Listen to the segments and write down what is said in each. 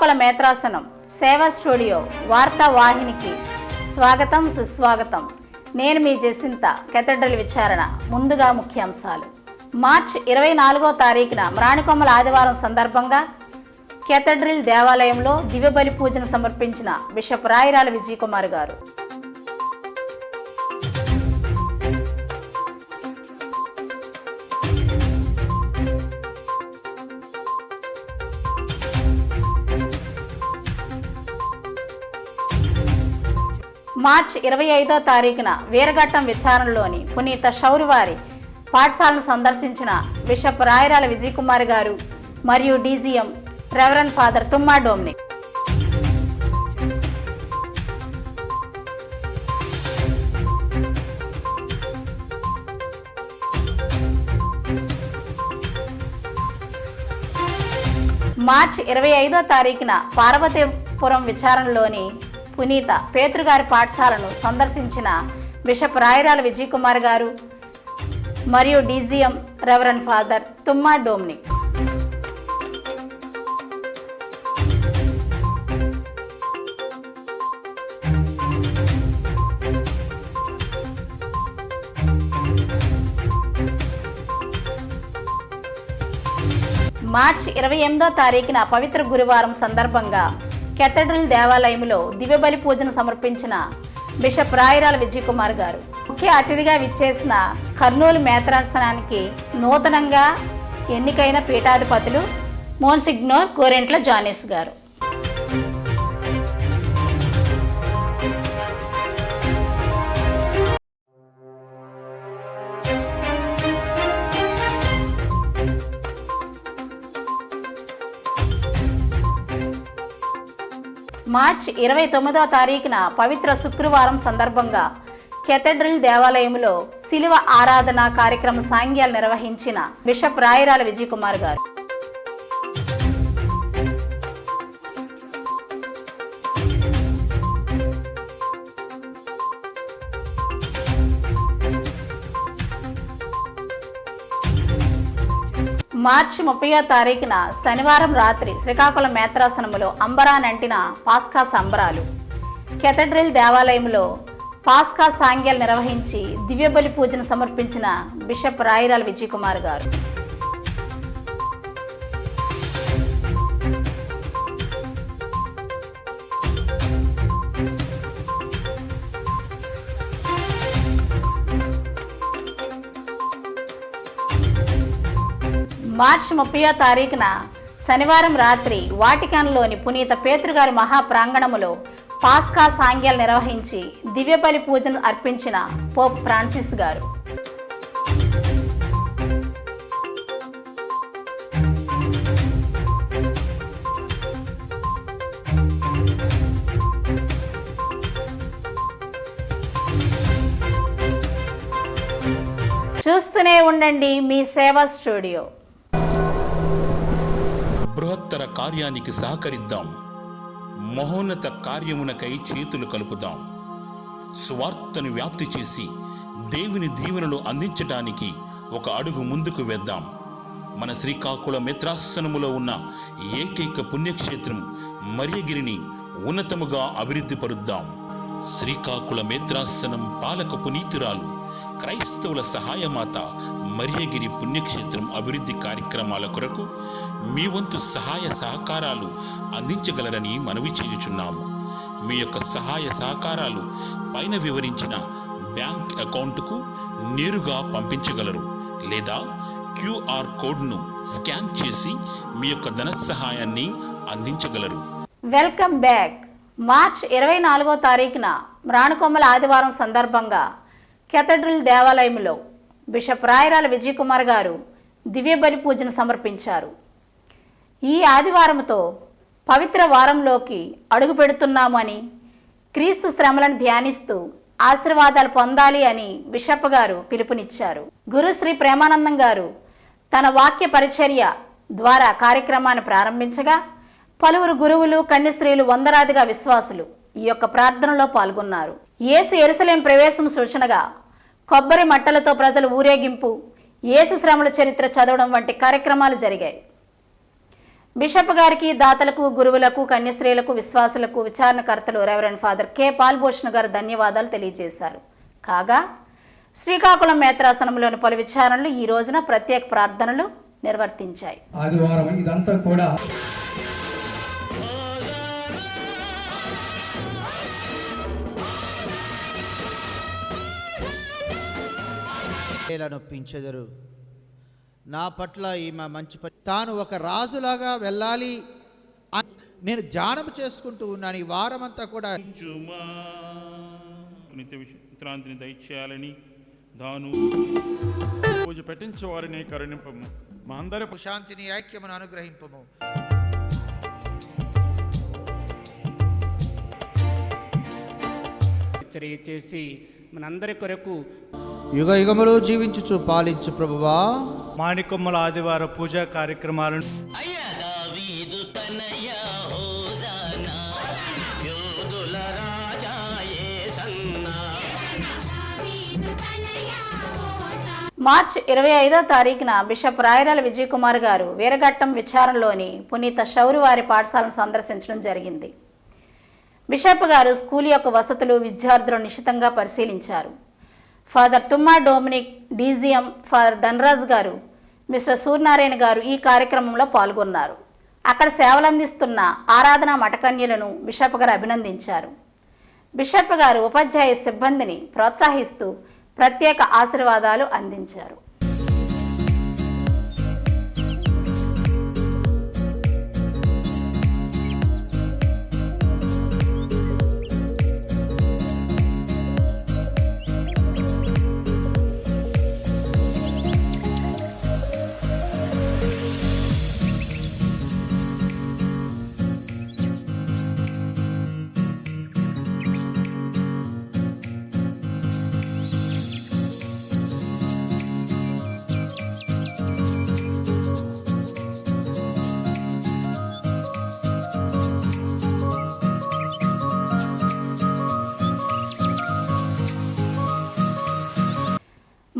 శ్రీకాకుళ మేత్రాసనం సేవా స్టూడియో వార్తా వాహినికి స్వాగతం సుస్వాగతం. నేను మీ జసింత కెథడ్రల్ విచారణ ముందుగా ముఖ్యాంశాలు. మార్చ్ ఇరవై నాలుగో తారీఖున మ్రాణికొమ్మల ఆదివారం సందర్భంగా కెథడ్రిల్ దేవాలయంలో దివ్యబలి పూజను సమర్పించిన బిషప్ రాయిరాల విజయకుమార్ గారు. మార్చ్ ఇరవై ఐదో తారీఖున వీరఘట్టం విచారణలోని పునీత శౌరివారి పాఠశాలను సందర్శించిన బిషప్ రాయరాల విజయ్ కుమార్ గారు మరియు డీజీఎం రెవరెన్ ఫాదర్ తుమ్మా డోమ్ని. మార్చి ఇరవై ఐదో తారీఖున పార్వతీపురం విచారణలోని పునీత పేతృగారి పాఠశాలను సందర్శించిన బిషప్ రాయరాల విజయ్ కుమార్ గారు మరియు డీజీఎం రెవరెన్ ఫాదర్ తుమ్మా డోమ్ని మార్చి ఇరవై ఎనిమిదో తారీఖున పవిత్ర గురువారం సందర్భంగా కేథడ్రల్ దేవాలయంలో దివ్యబలి పూజను సమర్పించిన బిషప్ రాయరాల విజయ్ కుమార్ గారు. ముఖ్య అతిథిగా విచ్చేసిన కర్నూలు మేత్రాసనానికి నూతనంగా ఎన్నికైన పీఠాధిపతులు మోన్సిగ్నోర్ కోరెంట్ల జానేస్ గారు. మార్చ్ ఇరవై తొమ్మిదవ తారీఖున పవిత్ర శుక్రవారం సందర్భంగా కెథడ్రిల్ దేవాలయంలో శిలువ ఆరాధన కార్యక్రమ సాంగ్యాలు నిర్వహించిన బిషప్ రాయరాల విజయ్ కుమార్ గారు. మార్చి ముప్పయో తారీఖున శనివారం రాత్రి శ్రీకాకుళం మేత్రాసనములో అంబరానంటిన పాస్కా సంబరాలు. కెథడ్రిల్ దేవాలయంలో పాస్కా సాంగ్యాలు నిర్వహించి దివ్యబలి పూజను సమర్పించిన బిషప్ రాయిరాల్ విజయ్ కుమార్ గారు. మార్చి ముప్పయో తారీఖున శనివారం రాత్రి వాటికన్లోని పునీత పేతృగారి మహాప్రాంగణములో పాస్కా సాంగ్యాలు నిర్వహించి దివ్యబలి పూజను అర్పించిన పోప్ ఫ్రాన్సిస్ గారు. చూస్తూనే ఉండండి మీ సేవా స్టూడియో. బృహత్తర కార్యానికి సహకరిద్దాం. మహోన్నత కార్యమునకై చేతులు కలుపుదాం. స్వార్థను వ్యాప్తి చేసి దేవుని దీవెనలు అందించటానికి ఒక అడుగు ముందుకు వేద్దాం. మన శ్రీకాకుళ మిత్రాసనములో ఉన్న ఏకైక పుణ్యక్షేత్రం మరియగిరిని ఉన్నతముగా అభివృద్ధి పరుద్దాం. శ్రీకాకుళ మేత్రాసనం పాలక పునీతురాలు క్రైస్తవుల సహాయమాత మరియగిరి పుణ్యక్షేత్రం అభివృద్ధి కార్యక్రమాల కొరకు మీ వంతు సహాయ సహకారాలు అందించగలరని మనవి చేయుచున్నాము. మీ యొక్క సహాయ సహకారాలు పైన వివరించిన బ్యాంక్ అకౌంట్కు నేరుగా పంపించగలరు లేదా క్యూఆర్ కోడ్ను స్కాన్ చేసి మీ యొక్క ధన సహాయాన్ని అందించగలరు. Welcome back. మార్చ్ ఇరవై నాలుగో తారీఖున రాణుకొమ్మల ఆదివారం సందర్భంగా కేథడ్రిల్ దేవాలయంలో బిషప్ రాయరాల విజయకుమార్ గారు గారు దివ్యబలి పూజను సమర్పించారు. ఈ ఆదివారంతో పవిత్ర వారంలోకి అడుగు పెడుతున్నాము అని క్రీస్తు శ్రమలను ధ్యానిస్తూ ఆశీర్వాదాలు పొందాలి అని బిషప్ గారు పిలుపునిచ్చారు. గురు శ్రీ ప్రేమానందం గారు తన వాక్య పరిచర్య ద్వారా కార్యక్రమాన్ని ప్రారంభించగా పలువురు గురువులు కన్యశ్రీలు వందలాదిగా విశ్వాసులు ఈ యొక్క ప్రార్థనలో పాల్గొన్నారు. యేసు ఎరుసలేం ప్రవేశం సూచనగా కొబ్బరి మట్టలతో ప్రజలు ఊరేగింపు యేసు శ్రమల చరిత్ర చదవడం వంటి కార్యక్రమాలు జరిగాయి. బిషప్ గారికి దాతలకు గురువులకు కన్యశ్రీలకు విశ్వాసులకు విచారణకర్తలు రెవరెండ్ ఫాదర్ కె. పాల్భూషణ్ గారు ధన్యవాదాలు తెలియజేశారు. కాగా శ్రీకాకుళం మేత్రాసనంలోని పలు విచారణలు ఈ రోజున ప్రత్యేక ప్రార్థనలు నిర్వర్తించాయి. ఆదివారం ఇదంతా కూడా నొప్పించెదరు నా పట్ల ఈమె మంచి పని తాను ఒక రాజులాగా వెళ్ళాలి అని నేను ధ్యానం చేసుకుంటూ ఉన్నాను. ఈ వారమంతా కూడా నిత్య విశ్రాంతిని దయచేయాలని దాను పూజ పెట్టించే వారిని కరుణింపము. మా అందరి శాంతిని ఐక్యమును అనుగ్రహింపము. హెచ్చరిక చేసి మనందరి కొరకు యుగ యుగములు జీవించుచు పాలించు ప్రభువా. మాణికొమ్మల ఆదివార పూజా కార్యక్రమాలను మార్చ్ ఇరవై ఐదో తారీఖున బిషప్ రాయరాల విజయ్ కుమార్ గారు వీరఘట్టం విచారణలోని పునీత శౌరివారి పాఠశాలను సందర్శించడం జరిగింది. బిషప్ గారు స్కూల్ యొక్క వసతులు విద్యార్థులను నిశితంగా పరిశీలించారు. Father Tumma Dominic DGM father Dhanaraj గారు మిస్టర్ సూర్యనారాయణ గారు ఈ కార్యక్రమంలో పాల్గొన్నారు. అక్కడ సేవలందిస్తున్న ఆరాధన మఠకన్యలను బిషప్ గారు అభినందించారు. బిషప్ గారు ఉపాధ్యాయ సిబ్బందిని ప్రోత్సహిస్తూ ప్రత్యేక ఆశీర్వాదాలు అందించారు.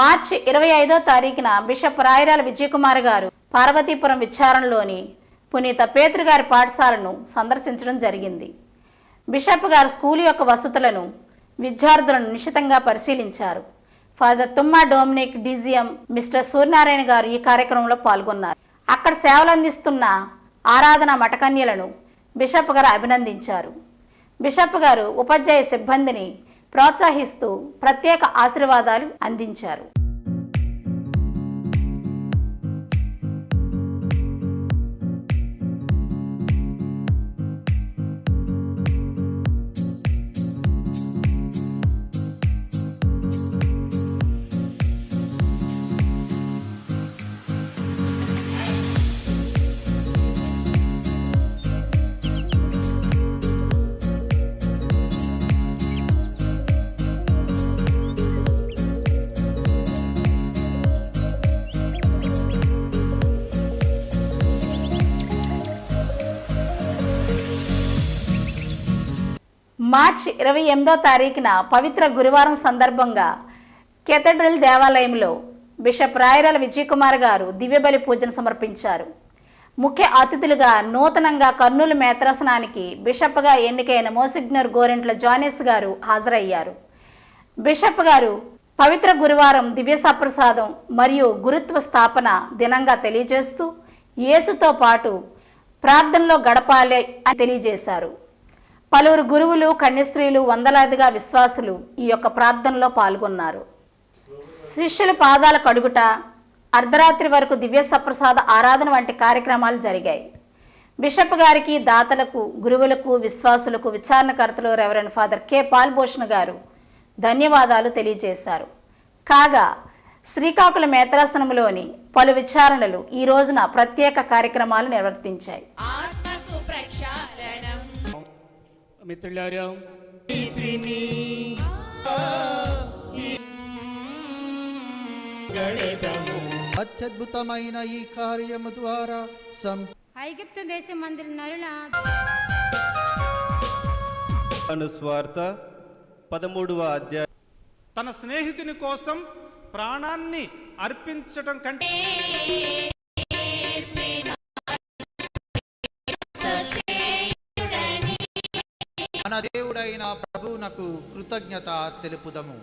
మార్చి ఇరవై ఐదో తారీఖున బిషప్ రాయరాల విజయకుమార్ గారు పార్వతీపురం విచారణలోని పునీత పేతృ గారి పాఠశాలను సందర్శించడం జరిగింది. బిషప్ గారు స్కూల్ యొక్క వసతులను విద్యార్థులను నిశితంగా పరిశీలించారు. Father Thumma Dominic DGM mister Suryanarayana గారు ఈ కార్యక్రమంలో పాల్గొన్నారు. అక్కడ సేవలు అందిస్తున్న ఆరాధన మఠకన్యలను బిషప్ గారు అభినందించారు. బిషప్ గారు ఉపాధ్యాయ సిబ్బందిని ప్రోత్సహిస్తూ ప్రత్యేక ఆశీర్వాదాలు అందించారు. మార్చి ఇరవై ఎనిమిదో తారీఖున పవిత్ర గురువారం సందర్భంగా కెథడ్రల్ దేవాలయంలో బిషప్ రాయరాల విజయకుమార్ గారు దివ్యబలి పూజను సమర్పించారు. ముఖ్య అతిథులుగా నూతనంగా కర్నూలు మేత్రాసనానికి బిషప్గా ఎన్నికైన మోసిగ్నర్ గోరెంట్ల జానేస్ గారు హాజరయ్యారు. బిషప్ గారు పవిత్ర గురువారం దివ్య సప్రసాదం మరియు గురుత్వ స్థాపన దినంగా తెలియజేస్తూ యేసుతో పాటు ప్రార్థనలో గడపాలి అని తెలియజేశారు. పలువురు గురువులు కన్యస్త్రీలు వందలాదిగా విశ్వాసులు ఈ యొక్క ప్రార్థనలో పాల్గొన్నారు. శిష్యుల పాదాల కడుగుట అర్ధరాత్రి వరకు దివ్య సప్రసాద ఆరాధన వంటి కార్యక్రమాలు జరిగాయి. బిషప్ గారికి దాతలకు గురువులకు విశ్వాసులకు విచారణకర్తలు రెవరెండ్ ఫాదర్ కె. పాల్భూషణ్ గారు ధన్యవాదాలు తెలియజేశారు. కాగా శ్రీకాకుళం మేత్రాసనంలోని పలు విచారణలు ఈ రోజున ప్రత్యేక కార్యక్రమాలు నిర్వర్తించాయి. మిత్రులారా అత్యద్భుతమైన ఈ కార్యము ద్వారా సం ఐగుప్తు దేశం మందులు నరుల అనుస్వార్త పదమూడవ అధ్యాయం తన స్నేహితుని కోసం ప్రాణాన్ని అర్పించటం కంటే మన దేవుడైన ప్రభువునకు కృతజ్ఞత తెలుపుదము.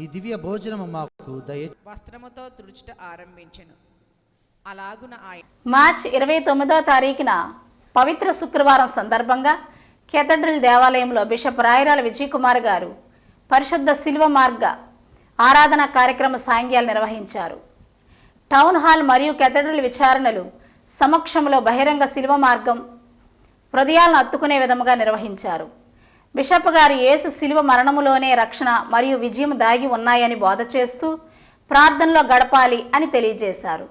ఈ దివ్య భోజనము మాకు దయ వస్త్రముతో తుడుచుట ఆరంభించెను. అలాగున ఆయన మార్చ్ ఇరవై తొమ్మిదో తారీఖున పవిత్ర శుక్రవారం సందర్భంగా కేథడ్రల్ దేవాలయంలో బిషప్ రాయరాల విజయ్ కుమార్ గారు పరిశుద్ధ శిల్వ మార్గ ఆరాధన కార్యక్రమ సాంగ్యాలు నిర్వహించారు. టౌన్ హాల్ మరియు కేథడ్రల్ విచారణలు సమక్షంలో బహిరంగ శిల్వ మార్గం హృదయాలను అత్తుకునే విధముగా నిర్వహించారు. బిషప్ గారు యేసు శిలువ మరణములోనే రక్షణ మరియు విజయం దాగి ఉన్నాయని బోధ చేస్తూ ప్రార్థనలో గడపాలి అని తెలియజేశారు.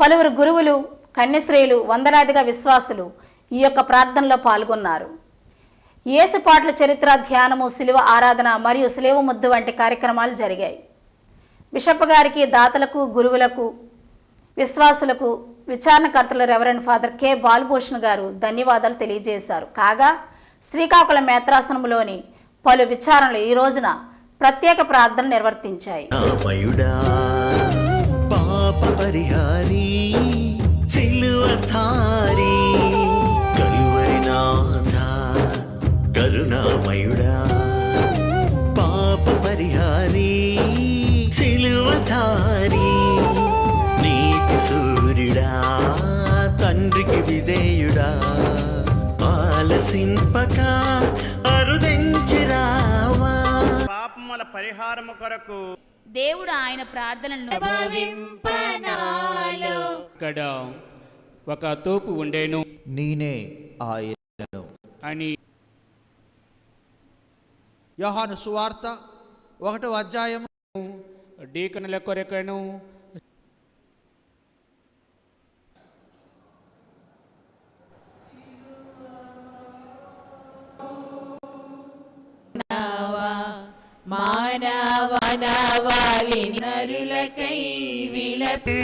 పలువురు గురువులు కన్యశ్రేయులు వందలాదిగా విశ్వాసులు ఈ యొక్క ప్రార్థనలో పాల్గొన్నారు. ఏసుపాట్ల చరిత్ర ధ్యానము శిలువ ఆరాధన మరియు శిలువ ముద్దు వంటి కార్యక్రమాలు జరిగాయి. బిషప్ గారికి దాతలకు గురువులకు విశ్వాసులకు విచారణకర్తలు reverend father K Balabhushan garu ధన్యవాదాలు తెలియజేశారు. కాగా శ్రీకాకుళం మేత్రాసనంలోని పలు విచారణలు ఈ రోజున ప్రత్యేక ప్రార్థన నిర్వర్తించాయి. రామయుడా పాప కరుణామయుడా పాప పరిహారి సిలువధారి. నీతి సూర్యుడా తండ్రికి విధేయుడా. ఆలసింపక అరుదెంచిరావా. పాపముల పరిహారము కొరకు దేవుడు ఆయన ప్రార్థనలను ఇక్కడ ఒక తోపు ఉండేను. నేనే ఆయనను. అని యోహాను సువార్త ఒకటో అధ్యాయం డీకనుల కొరకను. మానవనవాలి నరులకై విలపి.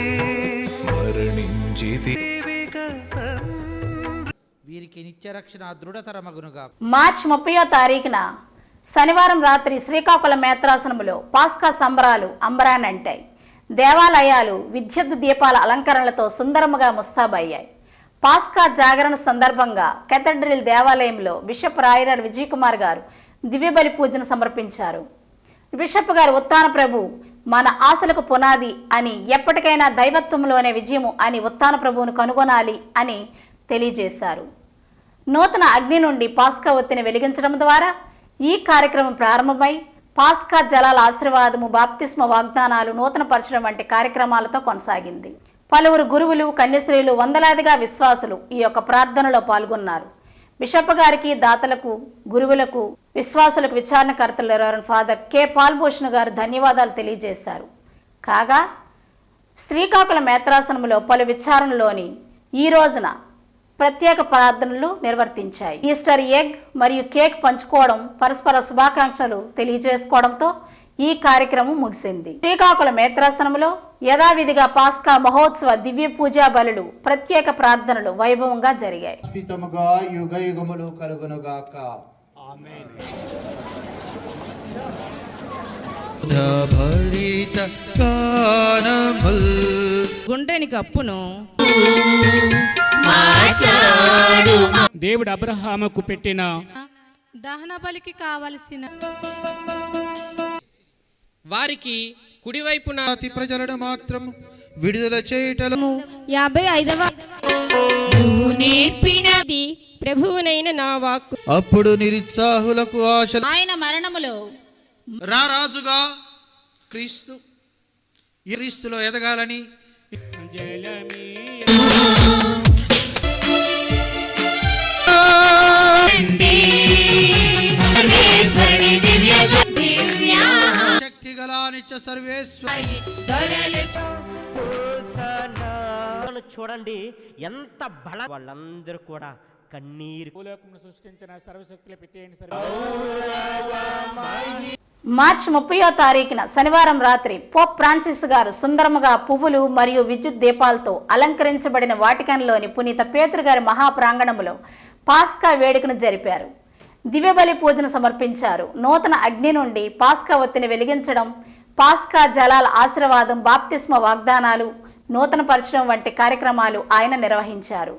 వీరికి నిత్యరక్షణ దృఢతరమగునుగా మార్చి ముప్పయో తారీఖున శనివారం రాత్రి శ్రీకాకుళం మేత్రాసనములో పాస్కా సంబరాలు అంబరానంటాయి దేవాలయాలు విద్యుత్ దీపాల అలంకరణలతో సుందరముగా ముస్తాబయ్యాయి. పాస్కా జాగరణ సందర్భంగా కెథడ్రిల్ దేవాలయంలో బిషప్ రాయరాడు విజయ్ కుమార్ గారు దివ్యబలి పూజను సమర్పించారు. బిషప్ గారు ఉత్తాన ప్రభు మన ఆశలకు పునాది అని ఎప్పటికైనా దైవత్వంలోనే విజయము అని ఉత్తాన ప్రభువును కనుగొనాలి అని తెలియజేశారు. నూతన అగ్ని నుండి పాస్కా ఒత్తిని వెలిగించడం ద్వారా ఈ కార్యక్రమం ప్రారంభమై పాస్కా జలాల ఆశీర్వాదము బాప్తిస్మ వాగ్దానాలు నూతనపరచడం వంటి కార్యక్రమాలతో కొనసాగింది. పలువురు గురువులు కన్యశ్రీలు వందలాదిగా విశ్వాసులు ఈ యొక్క ప్రార్థనలో పాల్గొన్నారు. బిషప్ గారికి దాతలకు గురువులకు విశ్వాసులకు విచారణకర్తలు రెవరెండ్ ఫాదర్ కె. పాల్భూషణ్ గారు ధన్యవాదాలు తెలియజేశారు. కాగా శ్రీకాకుళం మేత్రాసనములో పలు విచారణలోని ఈ రోజున ప్రత్యేక ప్రార్థనలు నిర్వర్తించాయి. ఈస్టర్ ఎగ్ మరియు కేక్ పంచుకోవడం పరస్పర శుభాకాంక్షలు తెలియజేసుకోవడంతో ఈ కార్యక్రమం ముగిసింది. శ్రీకాకుళం మేత్రాసనంలో యథావిధిగా పాస్కా మహోత్సవ దివ్య పూజా బలులు ప్రత్యేక ప్రార్థనలు వైభవంగా జరిగాయి. యుగ యుగములు కలుగునుగాక. భరిత గానముల్. గుండ్రని కప్పును దేవుడు అబ్రహాముకు పెట్టిన దహన బలికి కావలసిన వారికి కుడివైపున అతి ప్రజలను మాత్రం విడుదల చేయటము యాభై ఐదవ నేర్పినది ప్రభువునైన నా వాక్కు. అప్పుడు నిరుత్సాహులకు ఆశ ఆయన మరణములో రారాజుగా క్రీస్తు ఈ క్రీస్తులో ఎదగాలని శక్తి గల నిత్య సర్వేశ్వర చూడండి ఎంత బల వాళ్ళందరూ కూడా కన్నీరు భూలోకమును సృష్టించిన సర్వశక్తుల పితి అయిన సర్వ మార్చి ముప్పయో తారీఖున శనివారం రాత్రి పోప్ ఫ్రాన్సిస్ గారు సుందరముగా పువ్వులు మరియు విద్యుత్ దీపాలతో అలంకరించబడిన వాటికన్లోని పునీత పేతురు గారి మహాప్రాంగణములో పాస్కా వేడుకను జరిపారు. దివ్యబలి పూజను సమర్పించారు. నూతన అగ్ని నుండి పాస్కా ఒత్తిని వెలిగించడం పాస్కా జలాల ఆశీర్వాదం బాప్తిస్మ వాగ్దానాలు నూతనపరచడం వంటి కార్యక్రమాలు ఆయన నిర్వహించారు.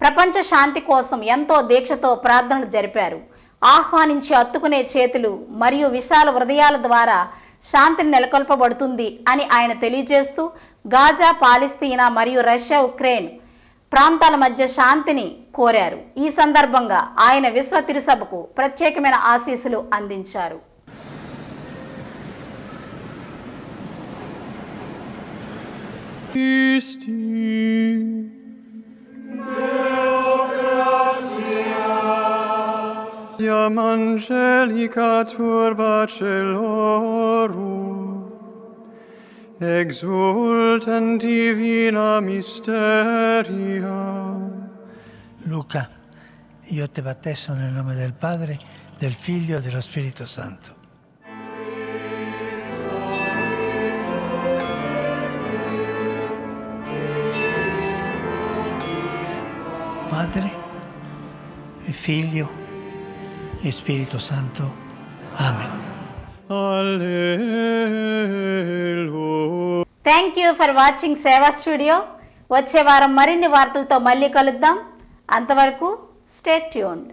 ప్రపంచ శాంతి కోసం ఎంతో దీక్షతో ప్రార్థనలు జరిపారు. ఆహ్వానించి అత్తుకునే చేతులు మరియు విశాల హృదయాల ద్వారా శాంతిని నెలకొల్పబడుతుంది అని ఆయన తెలియజేస్తూ గాజా పాలిస్తీనా మరియు రష్యా ఉక్రెయిన్ ప్రాంతాల మధ్య శాంతిని కోరారు. ఈ సందర్భంగా ఆయన విశ్వ తిరుసభకు ప్రత్యేకమైన ఆశీస్సులు అందించారు. Iam angelica turba celorum, exultant divina mysteria. Luca, io te battesso nel nome del Padre, del Figlio e dello Spirito Santo. Padre e Figlio e Spirito Santo. Alleluia. Thank you for watching Seva studio వచ్చే వారం మరిన్ని వార్తలతో మళ్ళీ కలుద్దాం అంతవరకు stay tuned